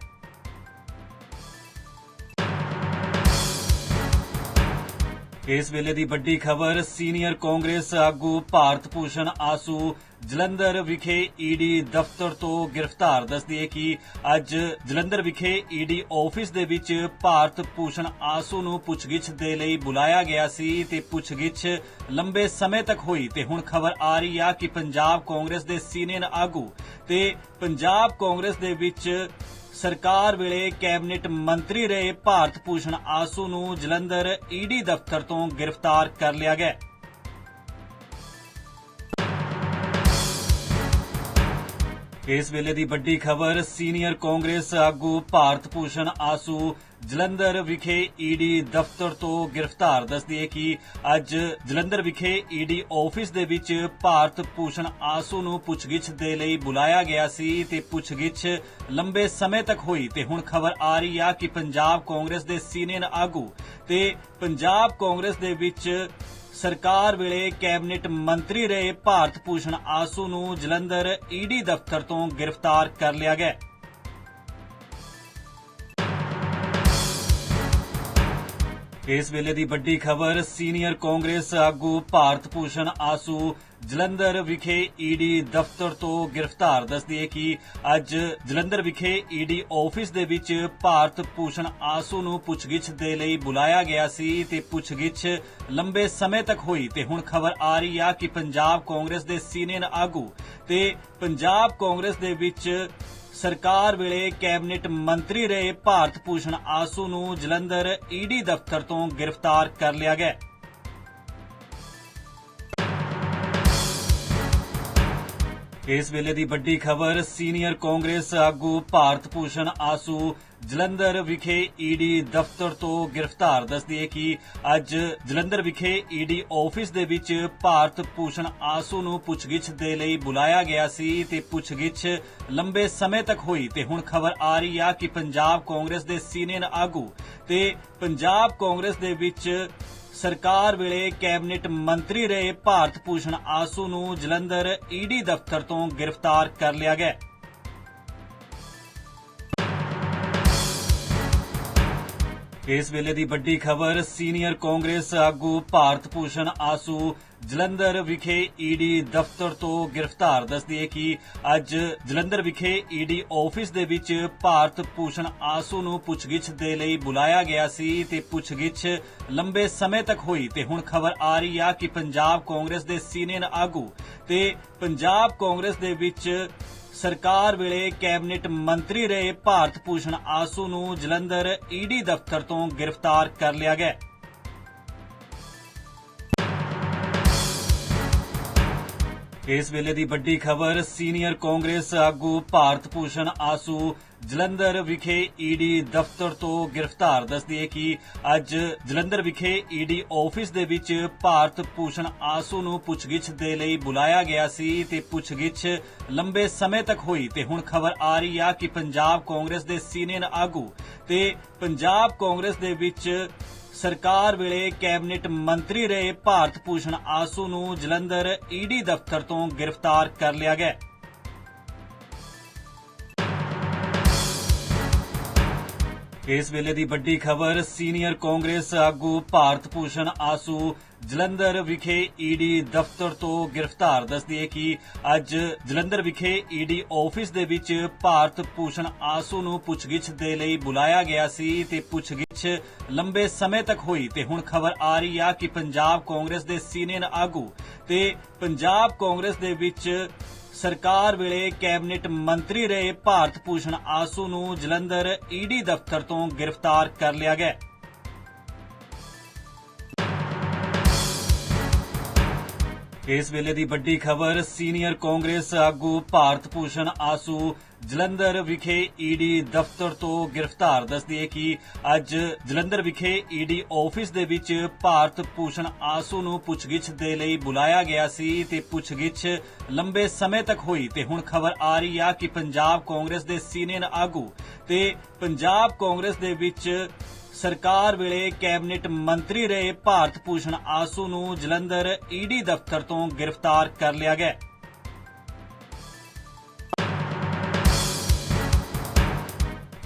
ਇਸ ਵੇਲੇ ਦੀ ਵੱਡੀ ਖਬਰ, ਸੀਨੀਅਰ ਕਾਂਗਰਸ ਆਗੂ ਭਾਰਤ ਭੂਸ਼ਣ ਆਸੂ ਜਲੰਧਰ ਵਿਖੇ ਈਡੀ ਦਫ਼ਤਰ ਤੋਂ ਗ੍ਰਿਫਤਾਰ ਦੱਸਦੀ ਹੈ ਕਿ ਅੱਜ ਜਲੰਧਰ ਵਿਖੇ ਈਡੀ ਆਫਿਸ ਦੇ ਵਿੱਚ ਭਾਰਤ ਭੂਸ਼ਣ ਆਸੂ ਨੂੰ ਪੁੱਛਗਿੱਛ ਦੇ ਲਈ ਬੁਲਾਇਆ ਗਿਆ ਸੀ ਤੇ ਪੁੱਛਗਿੱਛ ਲੰਬੇ ਸਮੇਂ ਤੱਕ ਹੋਈ ਤੇ ਹੁਣ ਖਬਰ ਆ ਰਹੀ ਆ ਕਿ ਪੰਜਾਬ ਕਾਂਗਰਸ ਦੇ ਸੀਨੀਅਰ ਆਗੂ ਤੇ ਪੰਜਾਬ ਕਾਂਗਰਸ ਦੇ ਵਿੱਚ ਸਰਕਾਰ ਵੇਲੇ ਕੈਬਨਿਟ ਮੰਤਰੀ ਰਹੇ ਭਾਰਤ ਭੂਸ਼ਣ ਆਸੂ ਨੂੰ ਜਲੰਧਰ ਈਡੀ ਦਫ਼ਤਰ ਤੋਂ ਗ੍ਰਿਫਤਾਰ ਕਰ ਲਿਆ ਗਿਆ। ਇਸ ਵੇਲੇ ਦੀ ਵੱਡੀ ਖਬਰ, ਸੀਨੀਅਰ ਕਾਂਗਰਸ ਆਗੂ ਭਾਰਤ ਭੂਸ਼ਣ ਆਸੂ ਜਲੰਧਰ ਵਿਖੇ ਈਡੀ ਦਫ਼ਤਰ ਤੋਂ ਗ੍ਰਿਫਤਾਰ ਦੱਸਦੀ ਹੈ ਕਿ ਅੱਜ ਜਲੰਧਰ ਵਿਖੇ ਈਡੀ ਆਫਿਸ ਦੇ ਵਿੱਚ ਭਾਰਤ ਭੂਸ਼ਣ ਆਸੂ ਨੂੰ ਪੁੱਛਗਿੱਛ ਦੇ ਲਈ ਬੁਲਾਇਆ ਗਿਆ ਸੀ ਤੇ ਪੁੱਛਗਿੱਛ ਲੰਬੇ ਸਮੇਂ ਤੱਕ ਹੋਈ ਤੇ ਹੁਣ ਖਬਰ ਆ ਰਹੀ ਆ ਕਿ ਪੰਜਾਬ ਕਾਂਗਰਸ ਦੇ ਸੀਨੀਅਰ ਆਗੂ ਤੇ ਪੰਜਾਬ ਕਾਂਗਰਸ ਦੇ ਵਿੱਚ ਸਰਕਾਰ ਵੇਲੇ ਕੈਬਨਿਟ ਮੰਤਰੀ ਰਹੇ ਭਾਰਤ ਭੂਸ਼ਣ ਆਸੂ ਨੂੰ ਜਲੰਧਰ ਈਡੀ ਦਫ਼ਤਰ ਤੋਂ ਗ੍ਰਿਫਤਾਰ ਕਰ ਲਿਆ ਗਿਆ। ਇਸ ਵੇਲੇ ਦੀ ਵੱਡੀ ਖਬਰ ਸੀਨੀਅਰ ਕਾਂਗਰਸ ਆਗੂ ਭਾਰਤ ਭੂਸ਼ਣ ਆਸੂ ਜਲੰਧਰ ਵਿਖੇ ਈਡੀ ਦਫ਼ਤਰ ਤੋਂ ਗ੍ਰਿਫਤਾਰ ਦੱਸਦੀ ਹੈ ਕਿ ਅੱਜ ਜਲੰਧਰ ਵਿਖੇ ਈਡੀ ਆਫਿਸ ਦੇ ਵਿੱਚ ਭਾਰਤ ਭੂਸ਼ਣ ਆਸੂ ਨੂੰ ਪੁੱਛਗਿੱਛ ਦੇ ਲਈ ਬੁਲਾਇਆ ਗਿਆ ਸੀ ਤੇ ਪੁੱਛਗਿੱਛ ਲੰਬੇ ਸਮੇਂ ਤੱਕ ਹੋਈ ਤੇ ਹੁਣ ਖਬਰ ਆ ਰਹੀ ਆ ਕਿ ਪੰਜਾਬ ਕਾਂਗਰਸ ਦੇ ਸੀਨੀਅਰ ਆਗੂ ਤੇ ਪੰਜਾਬ ਕਾਂਗਰਸ ਦੇ ਵਿੱਚ ਸਰਕਾਰ ਵੇਲੇ ਕੈਬਨਿਟ ਮੰਤਰੀ ਰਹੇ ਭਾਰਤ ਭੂਸ਼ਣ ਆਸੂ ਨੂੰ ਜਲੰਧਰ ਈਡੀ ਦਫ਼ਤਰ ਤੋਂ ਗ੍ਰਿਫਤਾਰ ਕਰ ਲਿਆ ਗਿਆ। ਇਸ ਵੇਲੇ ਦੀ ਵੱਡੀ ਖਬਰ, ਸੀਨੀਅਰ ਕਾਂਗਰਸ ਆਗੂ ਭਾਰਤ ਭੂਸ਼ਣ ਆਸੂ ਜਲੰਧਰ ਵਿਖੇ ਈਡੀ ਦਫ਼ਤਰ ਤੋਂ ਗ੍ਰਿਫਤਾਰ, ਦੱਸਦੀ ਹੈ ਕਿ ਅੱਜ ਜਲੰਧਰ ਵਿਖੇ ਈਡੀ ਆਫਿਸ ਦੇ ਵਿੱਚ ਭਾਰਤ ਭੂਸ਼ਣ ਆਸੂ ਨੂੰ ਪੁੱਛਗਿੱਛ ਦੇ ਲਈ ਬੁਲਾਇਆ ਗਿਆ ਸੀ ਤੇ ਪੁੱਛਗਿੱਛ ਲੰਬੇ ਸਮੇਂ ਤੱਕ ਹੋਈ ਤੇ ਹੁਣ ਖਬਰ ਆ ਰਹੀ ਆ ਕਿ ਪੰਜਾਬ ਕਾਂਗਰਸ ਦੇ ਸੀਨੀਅਰ ਆਗੂ ਤੇ ਪੰਜਾਬ ਕਾਂਗਰਸ ਦੇ ਵਿੱਚ ਸਰਕਾਰ ਵੇਲੇ ਕੈਬਨਿਟ ਮੰਤਰੀ ਰਹੇ ਭਾਰਤ ਭੂਸ਼ਣ ਆਸੂ ਨੂੰ ਜਲੰਧਰ ਈਡੀ ਦਫ਼ਤਰ ਤੋਂ ਗ੍ਰਿਫਤਾਰ ਕਰ ਲਿਆ ਗਿਆ। ਇਸ ਵੇਲੇ ਦੀ ਵੱਡੀ ਖਬਰ, ਸੀਨੀਅਰ ਕਾਂਗਰਸ ਆਗੂ ਭਾਰਤ ਭੂਸ਼ਣ ਆਸੂ ਜਲੰਧਰ ਵਿਖੇ ਈਡੀ ਦਫ਼ਤਰ ਤੋਂ ਗ੍ਰਿਫਤਾਰ, ਦੱਸਦੀ ਹੈ ਕਿ ਅੱਜ ਜਲੰਧਰ ਵਿਖੇ ਈਡੀ ਆਫਿਸ ਦੇ ਵਿੱਚ ਭਾਰਤ ਭੂਸ਼ਣ ਆਸੂ ਨੂੰ ਪੁੱਛਗਿੱਛ ਦੇ ਲਈ ਬੁਲਾਇਆ ਗਿਆ ਸੀ ਤੇ ਪੁੱਛਗਿੱਛ ਲੰਬੇ ਸਮੇਂ ਤੱਕ ਹੋਈ ਤੇ ਹੁਣ ਖਬਰ ਆ ਰਹੀ ਆ ਕਿ ਪੰਜਾਬ ਕਾਂਗਰਸ ਦੇ ਸੀਨੀਅਰ ਆਗੂ ਤੇ ਪੰਜਾਬ ਕਾਂਗਰਸ ਦੇ ਵਿੱਚ ਸਰਕਾਰ ਵੇਲੇ ਕੈਬਨਿਟ ਮੰਤਰੀ ਰਹੇ ਭਾਰਤ ਭੂਸ਼ਣ ਆਸੂ ਨੂੰ ਜਲੰਧਰ ਈਡੀ ਦਫ਼ਤਰ ਤੋਂ ਗ੍ਰਿਫਤਾਰ ਕਰ ਲਿਆ ਗਿਆ। ਇਸ ਵੇਲੇ ਦੀ ਵੱਡੀ ਖਬਰ, ਸੀਨੀਅਰ ਕਾਂਗਰਸ ਆਗੂ ਭਾਰਤ ਭੂਸ਼ਣ ਆਸੂ ਜਲੰਧਰ ਵਿਖੇ ਈਡੀ ਦਫ਼ਤਰ ਤੋਂ ਗ੍ਰਿਫਤਾਰ ਦੱਸਦੀ ਹੈ ਕਿ ਅੱਜ ਜਲੰਧਰ ਵਿਖੇ ਈਡੀ ਆਫਿਸ ਦੇ ਵਿੱਚ ਭਾਰਤ ਭੂਸ਼ਣ ਆਸੂ ਨੂੰ ਪੁੱਛਗਿੱਛ ਦੇ ਲਈ ਬੁਲਾਇਆ ਗਿਆ ਸੀ ਤੇ ਪੁੱਛਗਿੱਛ ਲੰਬੇ ਸਮੇਂ ਤੱਕ ਹੋਈ ਤੇ ਹੁਣ ਖਬਰ ਆ ਰਹੀ ਆ ਕਿ ਪੰਜਾਬ ਕਾਂਗਰਸ ਦੇ ਸੀਨੀਅਰ ਆਗੂ ਤੇ ਪੰਜਾਬ ਕਾਂਗਰਸ ਦੇ ਵਿੱਚ ਸਰਕਾਰ ਵੇਲੇ ਕੈਬਨਿਟ ਮੰਤਰੀ ਰਹੇ ਭਾਰਤ ਭੂਸ਼ਣ ਆਸੂ ਨੂੰ ਜਲੰਧਰ ਈਡੀ ਦਫ਼ਤਰ ਤੋਂ ਗ੍ਰਿਫਤਾਰ ਕਰ ਲਿਆ ਗਿਆ। ਇਸ ਵੇਲੇ ਦੀ ਵੱਡੀ ਖਬਰ, ਸੀਨੀਅਰ ਕਾਂਗਰਸ ਆਗੂ ਭਾਰਤ ਭੂਸ਼ਣ ਆਸੂ ਜਲੰਧਰ ਵਿਖੇ ਈਡੀ ਦਫ਼ਤਰ ਤੋਂ ਗ੍ਰਿਫਤਾਰ ਦੱਸਦੀ ਹੈ ਕਿ ਅੱਜ ਜਲੰਧਰ ਵਿਖੇ ਈਡੀ ਆਫਿਸ ਦੇ ਵਿੱਚ ਭਾਰਤ ਭੂਸ਼ਣ ਆਸੂ ਨੂੰ ਪੁੱਛਗਿੱਛ ਦੇ ਲਈ ਬੁਲਾਇਆ ਗਿਆ ਸੀ ਤੇ ਪੁੱਛਗਿੱਛ ਲੰਬੇ ਸਮੇਂ ਤੱਕ ਹੋਈ ਤੇ ਹੁਣ ਖਬਰ ਆ ਰਹੀ ਆ ਕਿ ਪੰਜਾਬ ਕਾਂਗਰਸ ਦੇ ਸੀਨੀਅਰ ਆਗੂ ਤੇ ਪੰਜਾਬ ਕਾਂਗਰਸ ਦੇ ਵਿੱਚ ਸਰਕਾਰ ਵੇਲੇ ਕੈਬਨਿਟ ਮੰਤਰੀ ਰਹੇ ਭਾਰਤ ਭੂਸ਼ਣ ਆਸੂ ਨੂੰ ਜਲੰਧਰ ਈਡੀ ਦਫ਼ਤਰ ਤੋਂ ਗ੍ਰਿਫਤਾਰ ਕਰ ਲਿਆ ਗਿਆ। ਇਸ ਵੇਲੇ ਦੀ ਵੱਡੀ ਖਬਰ, ਸੀਨੀਅਰ ਕਾਂਗਰਸ ਆਗੂ ਭਾਰਤ ਭੂਸ਼ਣ ਆਸੂ ਜਲੰਧਰ ਵਿਖੇ ਈਡੀ ਦਫ਼ਤਰ ਤੋਂ ਗ੍ਰਿਫਤਾਰ, ਦੱਸਦੀ ਹੈ ਕਿ ਅੱਜ ਜਲੰਧਰ ਵਿਖੇ ਈਡੀ ਆਫਿਸ ਦੇ ਵਿੱਚ ਭਾਰਤ ਭੂਸ਼ਣ ਆਸੂ ਨੂੰ ਪੁੱਛਗਿੱਛ ਦੇ ਲਈ ਬੁਲਾਇਆ ਗਿਆ ਸੀ ਤੇ ਪੁੱਛਗਿੱਛ ਲੰਬੇ ਸਮੇਂ ਤੱਕ ਹੋਈ ਤੇ ਹੁਣ ਖਬਰ ਆ ਰਹੀ ਆ ਕਿ ਪੰਜਾਬ ਕਾਂਗਰਸ ਦੇ ਸੀਨੀਅਰ ਆਗੂ ਤੇ ਪੰਜਾਬ ਕਾਂਗਰਸ ਦੇ ਵਿੱਚ ਸਰਕਾਰ ਵੇਲੇ ਕੈਬਨਿਟ ਮੰਤਰੀ ਰਹੇ ਭਾਰਤ ਭੂਸ਼ਣ ਆਸੂ ਨੂੰ ਜਲੰਧਰ ਈਡੀ ਦਫ਼ਤਰ ਤੋਂ ਗ੍ਰਿਫਤਾਰ ਕਰ ਲਿਆ ਗਿਆ।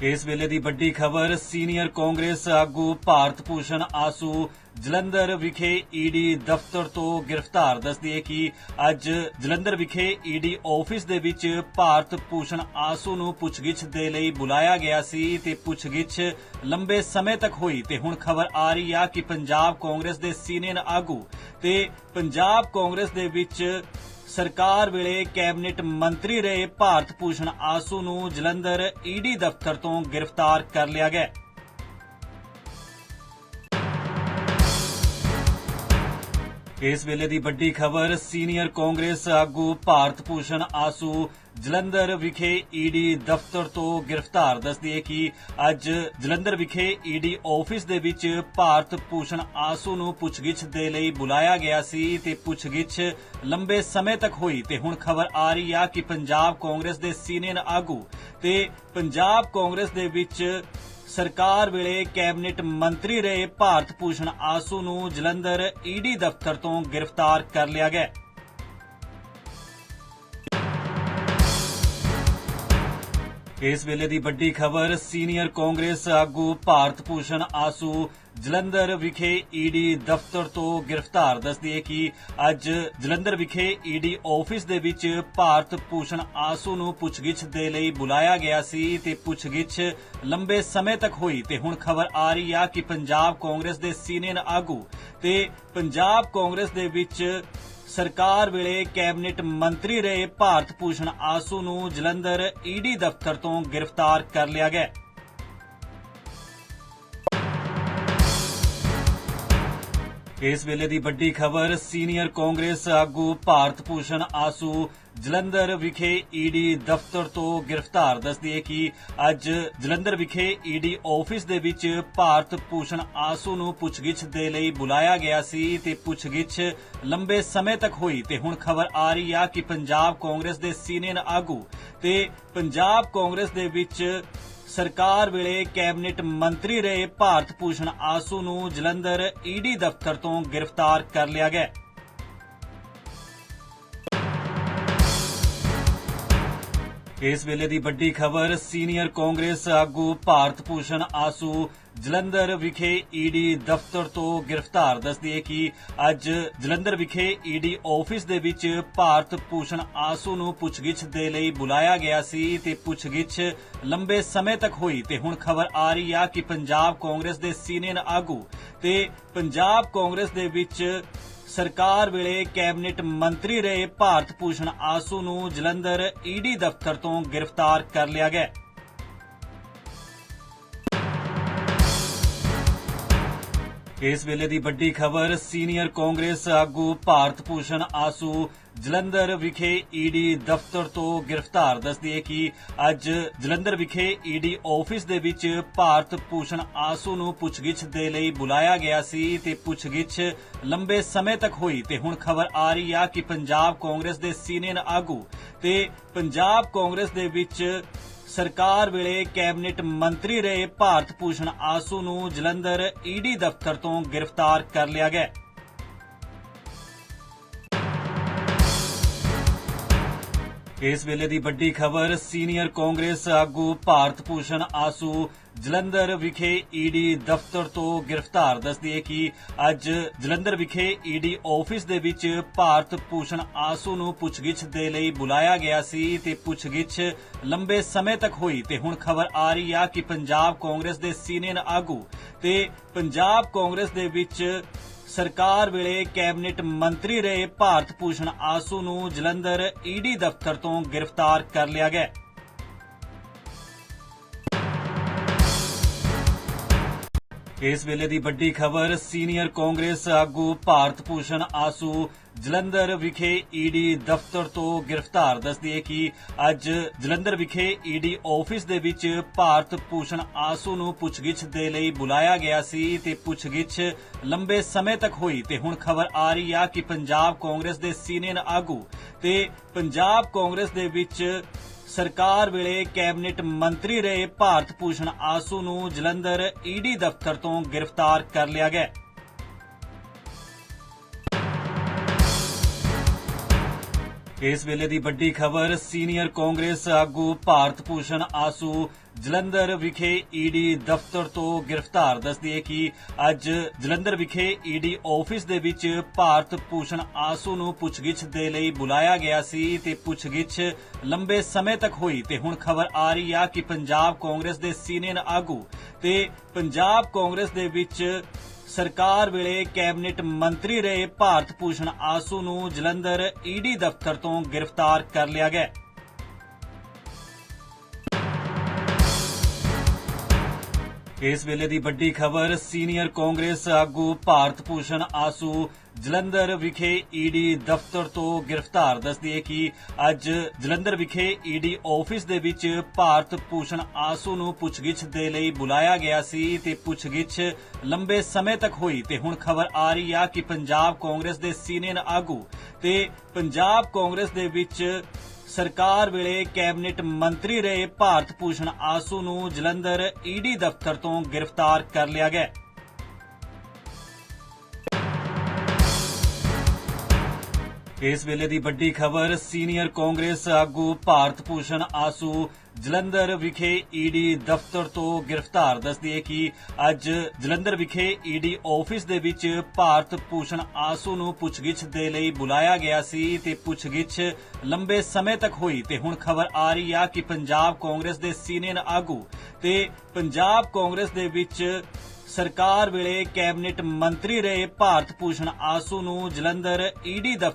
ਇਸ ਵੇਲੇ ਦੀ ਵੱਡੀ ਖਬਰ, ਸੀਨੀਅਰ ਕਾਂਗਰਸ ਆਗੂ ਭਾਰਤ ਭੂਸ਼ਣ ਆਸੂ ਜਲੰਧਰ ਵਿਖੇ ਈਡੀ ਦਫ਼ਤਰ ਤੋਂ ਗ੍ਰਿਫਤਾਰ, ਦੱਸਦੀ ਹੈ ਕਿ ਅੱਜ ਜਲੰਧਰ ਵਿਖੇ ਈਡੀ ਆਫਿਸ ਦੇ ਵਿੱਚ ਭਾਰਤ ਭੂਸ਼ਣ ਆਸੂ ਨੂੰ ਪੁੱਛਗਿੱਛ ਦੇ ਲਈ ਬੁਲਾਇਆ ਗਿਆ ਸੀ ਤੇ ਪੁੱਛਗਿੱਛ ਲੰਬੇ ਸਮੇਂ ਤੱਕ ਹੋਈ ਤੇ ਹੁਣ ਖਬਰ ਆ ਰਹੀ ਆ ਕਿ ਪੰਜਾਬ ਕਾਂਗਰਸ ਦੇ ਸੀਨੀਅਰ ਆਗੂ ਤੇ ਪੰਜਾਬ ਕਾਂਗਰਸ ਦੇ ਵਿੱਚ ਸਰਕਾਰ ਵੇਲੇ ਕੈਬਨਿਟ ਮੰਤਰੀ ਰਹੇ ਭਾਰਤ ਭੂਸ਼ਣ ਆਸੂ ਨੂੰ ਜਲੰਧਰ ਈਡੀ ਦਫ਼ਤਰ ਤੋਂ ਗ੍ਰਿਫਤਾਰ ਕਰ ਲਿਆ ਗਿਆ। ਇਸ ਵੇਲੇ ਦੀ ਵੱਡੀ ਖਬਰ, ਸੀਨੀਅਰ ਕਾਂਗਰਸ ਆਗੂ ਭਾਰਤ ਭੂਸ਼ਣ ਆਸੂ ਜਲੰਧਰ ਵਿਖੇ ਈਡੀ ਦਫ਼ਤਰ ਤੋਂ ਗ੍ਰਿਫਤਾਰ, ਦੱਸਦੀ ਹੈ ਕਿ ਅੱਜ ਜਲੰਧਰ ਵਿਖੇ ਈਡੀ ਆਫਿਸ ਦੇ ਵਿੱਚ ਭਾਰਤ ਭੂਸ਼ਣ ਆਸੂ ਨੂੰ ਪੁੱਛਗਿੱਛ ਦੇ ਲਈ ਬੁਲਾਇਆ ਗਿਆ ਸੀ ਤੇ ਪੁੱਛਗਿੱਛ ਲੰਬੇ ਸਮੇਂ ਤੱਕ ਹੋਈ ਤੇ ਹੁਣ ਖਬਰ ਆ ਰਹੀ ਆ ਕਿ ਪੰਜਾਬ ਕਾਂਗਰਸ ਦੇ ਸੀਨੀਅਰ ਆਗੂ ਤੇ ਪੰਜਾਬ ਕਾਂਗਰਸ ਦੇ ਵਿੱਚ ਸਰਕਾਰ ਵੇਲੇ ਕੈਬਨਿਟ ਮੰਤਰੀ ਰਹੇ ਭਾਰਤ ਭੂਸ਼ਣ ਆਸੂ ਨੂੰ ਜਲੰਧਰ ਈਡੀ ਦਫ਼ਤਰ ਤੋਂ ਗ੍ਰਿਫਤਾਰ ਕਰ ਲਿਆ ਗਿਆ। ਇਸ ਵੇਲੇ ਦੀ ਵੱਡੀ ਖਬਰ, ਸੀਨੀਅਰ ਕਾਂਗਰਸ ਆਗੂ ਭਾਰਤ ਭੂਸ਼ਣ ਆਸੂ ਜਲੰਧਰ ਵਿਖੇ ਈਡੀ ਦਫ਼ਤਰ ਤੋਂ ਗ੍ਰਿਫਤਾਰ ਦੱਸਦੀ ਹੈ ਕਿ ਅੱਜ ਜਲੰਧਰ ਵਿਖੇ ਈਡੀ ਆਫਿਸ ਦੇ ਵਿੱਚ ਭਾਰਤ ਭੂਸ਼ਣ ਆਸੂ ਨੂੰ ਪੁੱਛਗਿੱਛ ਦੇ ਲਈ ਬੁਲਾਇਆ ਗਿਆ ਸੀ ਤੇ ਪੁੱਛਗਿੱਛ ਲੰਬੇ ਸਮੇਂ ਤੱਕ ਹੋਈ ਤੇ ਹੁਣ ਖਬਰ ਆ ਰਹੀ ਆ ਕਿ ਪੰਜਾਬ ਕਾਂਗਰਸ ਦੇ ਸੀਨੀਅਰ ਆਗੂ ਤੇ ਪੰਜਾਬ ਕਾਂਗਰਸ ਦੇ ਵਿੱਚ ਸਰਕਾਰ ਵੇਲੇ ਕੈਬਨਿਟ ਮੰਤਰੀ ਰਹੇ ਭਾਰਤ ਭੂਸ਼ਣ ਆਸੂ ਨੂੰ ਜਲੰਧਰ ਈਡੀ ਦਫ਼ਤਰ ਤੋਂ ਗ੍ਰਿਫਤਾਰ ਕਰ ਲਿਆ ਗਿਆ। ਇਸ ਵੇਲੇ ਦੀ ਵੱਡੀ ਖਬਰ, ਸੀਨੀਅਰ ਕਾਂਗਰਸ ਆਗੂ ਭਾਰਤ ਭੂਸ਼ਣ ਆਸੂ ਜਲੰਧਰ ਵਿਖੇ ਈਡੀ ਦਫ਼ਤਰ ਤੋਂ ਗ੍ਰਿਫਤਾਰ, ਦੱਸਦੀ ਹੈ ਕਿ ਅੱਜ ਜਲੰਧਰ ਵਿਖੇ ਈਡੀ ਆਫਿਸ ਦੇ ਵਿੱਚ ਭਾਰਤ ਭੂਸ਼ਣ ਆਸੂ ਨੂੰ ਪੁੱਛਗਿੱਛ ਦੇ ਲਈ ਬੁਲਾਇਆ ਗਿਆ ਸੀ ਤੇ ਪੁੱਛਗਿੱਛ ਲੰਬੇ ਸਮੇਂ ਤੱਕ ਹੋਈ ਤੇ ਹੁਣ ਖਬਰ ਆ ਰਹੀ ਆ ਕਿ ਪੰਜਾਬ ਕਾਂਗਰਸ ਦੇ ਸੀਨੀਅਰ ਆਗੂ ਤੇ ਪੰਜਾਬ ਕਾਂਗਰਸ ਦੇ ਵਿੱਚ ਸਰਕਾਰ ਵੇਲੇ ਕੈਬਨਿਟ ਮੰਤਰੀ ਰਹੇ ਭਾਰਤ ਭੂਸ਼ਣ ਆਸੂ ਨੂੰ ਜਲੰਧਰ ਈਡੀ ਦਫ਼ਤਰ ਤੋਂ ਗ੍ਰਿਫਤਾਰ ਕਰ ਲਿਆ ਗਿਆ। ਇਸ ਵੇਲੇ ਦੀ ਵੱਡੀ ਖਬਰ, ਸੀਨੀਅਰ ਕਾਂਗਰਸ ਆਗੂ ਭਾਰਤ ਭੂਸ਼ਣ ਆਸੂ ਜਲੰਧਰ ਵਿਖੇ ਈਡੀ ਦਫ਼ਤਰ ਤੋਂ ਗ੍ਰਿਫਤਾਰ, ਦੱਸਦੀ ਹੈ ਕਿ ਅੱਜ ਜਲੰਧਰ ਵਿਖੇ ਈਡੀ ਆਫਿਸ ਦੇ ਵਿੱਚ ਭਾਰਤ ਭੂਸ਼ਣ ਆਸੂ ਨੂੰ ਪੁੱਛਗਿੱਛ ਦੇ ਲਈ ਬੁਲਾਇਆ ਗਿਆ ਸੀ ਤੇ ਪੁੱਛਗਿੱਛ ਲੰਬੇ ਸਮੇਂ ਤੱਕ ਹੋਈ ਤੇ ਹੁਣ ਖਬਰ ਆ ਰਹੀ ਆ ਕਿ ਪੰਜਾਬ ਕਾਂਗਰਸ ਦੇ ਸੀਨੀਅਰ ਆਗੂ ਤੇ ਪੰਜਾਬ ਕਾਂਗਰਸ ਦੇ ਵਿੱਚ ਸਰਕਾਰ ਵੇਲੇ ਕੈਬਨਿਟ ਮੰਤਰੀ ਰਹੇ ਭਾਰਤ ਭੂਸ਼ਣ ਆਸੂ ਨੂੰ ਜਲੰਧਰ ਈਡੀ ਦਫ਼ਤਰ ਤੋਂ ਗ੍ਰਿਫਤਾਰ ਕਰ ਲਿਆ ਗਿਆ। ਇਸ ਵੇਲੇ ਦੀ ਵੱਡੀ ਖਬਰ, ਸੀਨੀਅਰ ਕਾਂਗਰਸ ਆਗੂ ਭਾਰਤ ਭੂਸ਼ਣ ਆਸੂ ਜਲੰਧਰ ਵਿਖੇ ਈਡੀ ਦਫ਼ਤਰ ਤੋਂ ਗ੍ਰਿਫਤਾਰ, ਦੱਸਦੀ ਹੈ ਕਿ ਅੱਜ ਜਲੰਧਰ ਵਿਖੇ ਈਡੀ ਆਫਿਸ ਦੇ ਵਿੱਚ ਭਾਰਤ ਭੂਸ਼ਣ ਆਸੂ ਨੂੰ ਪੁੱਛਗਿੱਛ ਦੇ ਲਈ ਬੁਲਾਇਆ ਗਿਆ ਸੀ ਤੇ ਪੁੱਛਗਿੱਛ ਲੰਬੇ ਸਮੇਂ ਤੱਕ ਹੋਈ ਤੇ ਹੁਣ ਖਬਰ ਆ ਰਹੀ ਆ ਕਿ ਪੰਜਾਬ ਕਾਂਗਰਸ ਦੇ ਸੀਨੀਅਰ ਆਗੂ ਤੇ ਪੰਜਾਬ ਕਾਂਗਰਸ ਦੇ ਵਿੱਚ ਸਰਕਾਰ ਵੇਲੇ ਕੈਬਨਿਟ ਮੰਤਰੀ ਰਹੇ ਭਾਰਤ ਭੂਸ਼ਣ ਆਸੂ ਨੂੰ ਜਲੰਧਰ ਈਡੀ ਦਫ਼ਤਰ ਤੋਂ ਗ੍ਰਿਫਤਾਰ ਕਰ ਲਿਆ ਗਿਆ। ਇਸ ਵੇਲੇ ਦੀ ਵੱਡੀ ਖਬਰ, ਸੀਨੀਅਰ ਕਾਂਗਰਸ ਆਗੂ ਭਾਰਤ ਭੂਸ਼ਣ ਆਸੂ ਜਲੰਧਰ ਵਿਖੇ ਈਡੀ ਦਫ਼ਤਰ ਤੋਂ ਗ੍ਰਿਫਤਾਰ ਦੱਸਦੀ ਹੈ ਕਿ ਅੱਜ ਜਲੰਧਰ ਵਿਖੇ ਈਡੀ ਆਫਿਸ ਦੇ ਵਿੱਚ ਭਾਰਤ ਭੂਸ਼ਣ ਆਸੂ ਨੂੰ ਪੁੱਛਗਿੱਛ ਦੇ ਲਈ ਬੁਲਾਇਆ ਗਿਆ ਸੀ ਤੇ ਪੁੱਛਗਿੱਛ ਲੰਬੇ ਸਮੇਂ ਤੱਕ ਹੋਈ ਤੇ ਹੁਣ ਖਬਰ ਆ ਰਹੀ ਆ ਕਿ ਪੰਜਾਬ ਕਾਂਗਰਸ ਦੇ ਸੀਨੀਅਰ ਆਗੂ ਤੇ ਪੰਜਾਬ ਕਾਂਗਰਸ ਦੇ ਵਿੱਚ ਸਰਕਾਰ ਵੇਲੇ ਕੈਬਨਿਟ ਮੰਤਰੀ ਰਹੇ ਭਾਰਤ ਭੂਸ਼ਣ ਆਸੂ ਨੂੰ ਜਲੰਧਰ ਈਡੀ ਦਫ਼ਤਰ ਤੋਂ ਗ੍ਰਿਫਤਾਰ ਕਰ ਲਿਆ ਗਿਆ। ਇਸ ਵੇਲੇ ਦੀ ਵੱਡੀ ਖਬਰ ਸੀਨੀਅਰ ਕਾਂਗਰਸ ਆਗੂ ਭਾਰਤ ਭੂਸ਼ਣ ਆਸੂ ਜਲੰਧਰ ਵਿਖੇ ਈਡੀ ਦਫ਼ਤਰ ਤੋਂ ਗ੍ਰਿਫਤਾਰ ਦੱਸਦੀ ਹੈ ਕਿ ਅੱਜ ਜਲੰਧਰ ਵਿਖੇ ਈਡੀ ਆਫਿਸ ਦੇ ਵਿੱਚ ਭਾਰਤ ਭੂਸ਼ਣ ਆਸੂ ਨੂੰ ਪੁੱਛਗਿੱਛ ਦੇ ਲਈ ਬੁਲਾਇਆ ਗਿਆ ਸੀ ਤੇ ਪੁੱਛਗਿੱਛ ਲੰਬੇ ਸਮੇਂ ਤੱਕ ਹੋਈ ਤੇ ਹੁਣ ਖਬਰ ਆ ਰਹੀ ਆ ਕਿ ਪੰਜਾਬ ਕਾਂਗਰਸ ਦੇ ਸੀਨੀਅਰ ਆਗੂ ਤੇ ਪੰਜਾਬ ਕਾਂਗਰਸ ਦੇ ਵਿੱਚ ਸਰਕਾਰ ਵੇਲੇ ਕੈਬਨਿਟ ਮੰਤਰੀ ਰਹੇ ਭਾਰਤ ਭੂਸ਼ਣ ਆਸੂ ਨੂੰ ਜਲੰਧਰ ਈਡੀ ਦਫ਼ਤਰ ਤੋਂ ਗ੍ਰਿਫਤਾਰ ਕਰ ਲਿਆ ਗਿਆ। ਇਸ ਵੇਲੇ ਦੀ ਵੱਡੀ ਖਬਰ, ਸੀਨੀਅਰ ਕਾਂਗਰਸ ਆਗੂ ਭਾਰਤ ਭੂਸ਼ਣ ਆਸੂ ਜਲੰਧਰ ਵਿਖੇ ਈਡੀ ਦਫ਼ਤਰ ਤੋਂ ਗ੍ਰਿਫਤਾਰ, ਦੱਸਦੀ ਹੈ ਕਿ ਅੱਜ ਜਲੰਧਰ ਵਿਖੇ ਈਡੀ ਆਫਿਸ ਦੇ ਵਿੱਚ ਭਾਰਤ ਭੂਸ਼ਣ ਆਸੂ ਨੂੰ ਪੁੱਛਗਿੱਛ ਦੇ ਲਈ ਬੁਲਾਇਆ ਗਿਆ ਸੀ ਤੇ ਪੁੱਛਗਿੱਛ ਲੰਬੇ ਸਮੇਂ ਤੱਕ ਹੋਈ ਤੇ ਹੁਣ ਖਬਰ ਆ ਰਹੀ ਆ ਕਿ ਪੰਜਾਬ ਕਾਂਗਰਸ ਦੇ ਸੀਨੀਅਰ ਆਗੂ ਤੇ ਪੰਜਾਬ ਕਾਂਗਰਸ ਦੇ ਵਿੱਚ ਸਰਕਾਰ ਵੇਲੇ ਕੈਬਨਿਟ ਮੰਤਰੀ ਰਹੇ ਭਾਰਤ ਭੂਸ਼ਣ ਆਸੂ ਨੂੰ ਜਲੰਧਰ ਈਡੀ ਦਫ਼ਤਰ ਤੋਂ ਗ੍ਰਿਫਤਾਰ ਕਰ ਲਿਆ ਗਿਆ। ਇਸ ਵੇਲੇ ਦੀ ਵੱਡੀ ਖਬਰ, ਸੀਨੀਅਰ ਕਾਂਗਰਸ ਆਗੂ ਭਾਰਤ ਭੂਸ਼ਣ ਆਸੂ ਜਲੰਧਰ ਵਿਖੇ ਈਡੀ ਦਫ਼ਤਰ ਤੋਂ ਗ੍ਰਿਫਤਾਰ, ਦੱਸਦੀ ਹੈ ਕਿ ਅੱਜ ਜਲੰਧਰ ਵਿਖੇ ਈਡੀ ਆਫਿਸ ਦੇ ਵਿੱਚ ਭਾਰਤ ਭੂਸ਼ਣ ਆਸੂ ਨੂੰ ਪੁੱਛਗਿੱਛ ਦੇ ਲਈ ਬੁਲਾਇਆ ਗਿਆ ਸੀ ਤੇ ਪੁੱਛਗਿੱਛ ਲੰਬੇ ਸਮੇਂ ਤੱਕ ਹੋਈ ਤੇ ਹੁਣ ਖਬਰ ਆ ਰਹੀ ਆ ਕਿ ਪੰਜਾਬ ਕਾਂਗਰਸ ਦੇ ਸੀਨੀਅਰ ਆਗੂ ਤੇ ਪੰਜਾਬ ਕਾਂਗਰਸ ਦੇ ਵਿੱਚ ਸਰਕਾਰ ਵੇਲੇ ਕੈਬਨਿਟ ਮੰਤਰੀ ਰਹੇ ਭਾਰਤ ਭੂਸ਼ਣ ਆਸੂ ਨੂੰ ਜਲੰਧਰ ਈਡੀ ਦਫ਼ਤਰ ਤੋਂ ਗ੍ਰਿਫਤਾਰ ਕਰ ਲਿਆ ਗਿਆ। ਇਸ ਵੇਲੇ ਦੀ ਵੱਡੀ ਖਬਰ, ਸੀਨੀਅਰ ਕਾਂਗਰਸ ਆਗੂ ਭਾਰਤ ਭੂਸ਼ਣ ਆਸੂ ਜਲੰਧਰ ਵਿਖੇ ਈਡੀ ਦਫ਼ਤਰ ਤੋਂ ਗ੍ਰਿਫਤਾਰ ਦੱਸਦੀ ਹੈ ਕਿ ਅੱਜ ਜਲੰਧਰ ਵਿਖੇ ਈਡੀ ਆਫਿਸ ਦੇ ਵਿੱਚ ਭਾਰਤ ਭੂਸ਼ਣ ਆਸੂ ਨੂੰ ਪੁੱਛਗਿੱਛ ਦੇ ਲਈ ਬੁਲਾਇਆ ਗਿਆ ਸੀ ਤੇ ਪੁੱਛਗਿੱਛ ਲੰਬੇ ਸਮੇਂ ਤੱਕ ਹੋਈ ਤੇ ਹੁਣ ਖਬਰ ਆ ਰਹੀ ਆ ਕਿ ਪੰਜਾਬ ਕਾਂਗਰਸ ਦੇ ਸੀਨੀਅਰ ਆਗੂ ਤੇ ਪੰਜਾਬ ਕਾਂਗਰਸ ਦੇ ਵਿੱਚ ਸਰਕਾਰ ਵੇਲੇ ਕੈਬਨਿਟ ਮੰਤਰੀ ਰਹੇ ਭਾਰਤ ਭੂਸ਼ਣ ਆਸੂ ਨੂੰ ਜਲੰਧਰ ਈਡੀ ਦਫ਼ਤਰ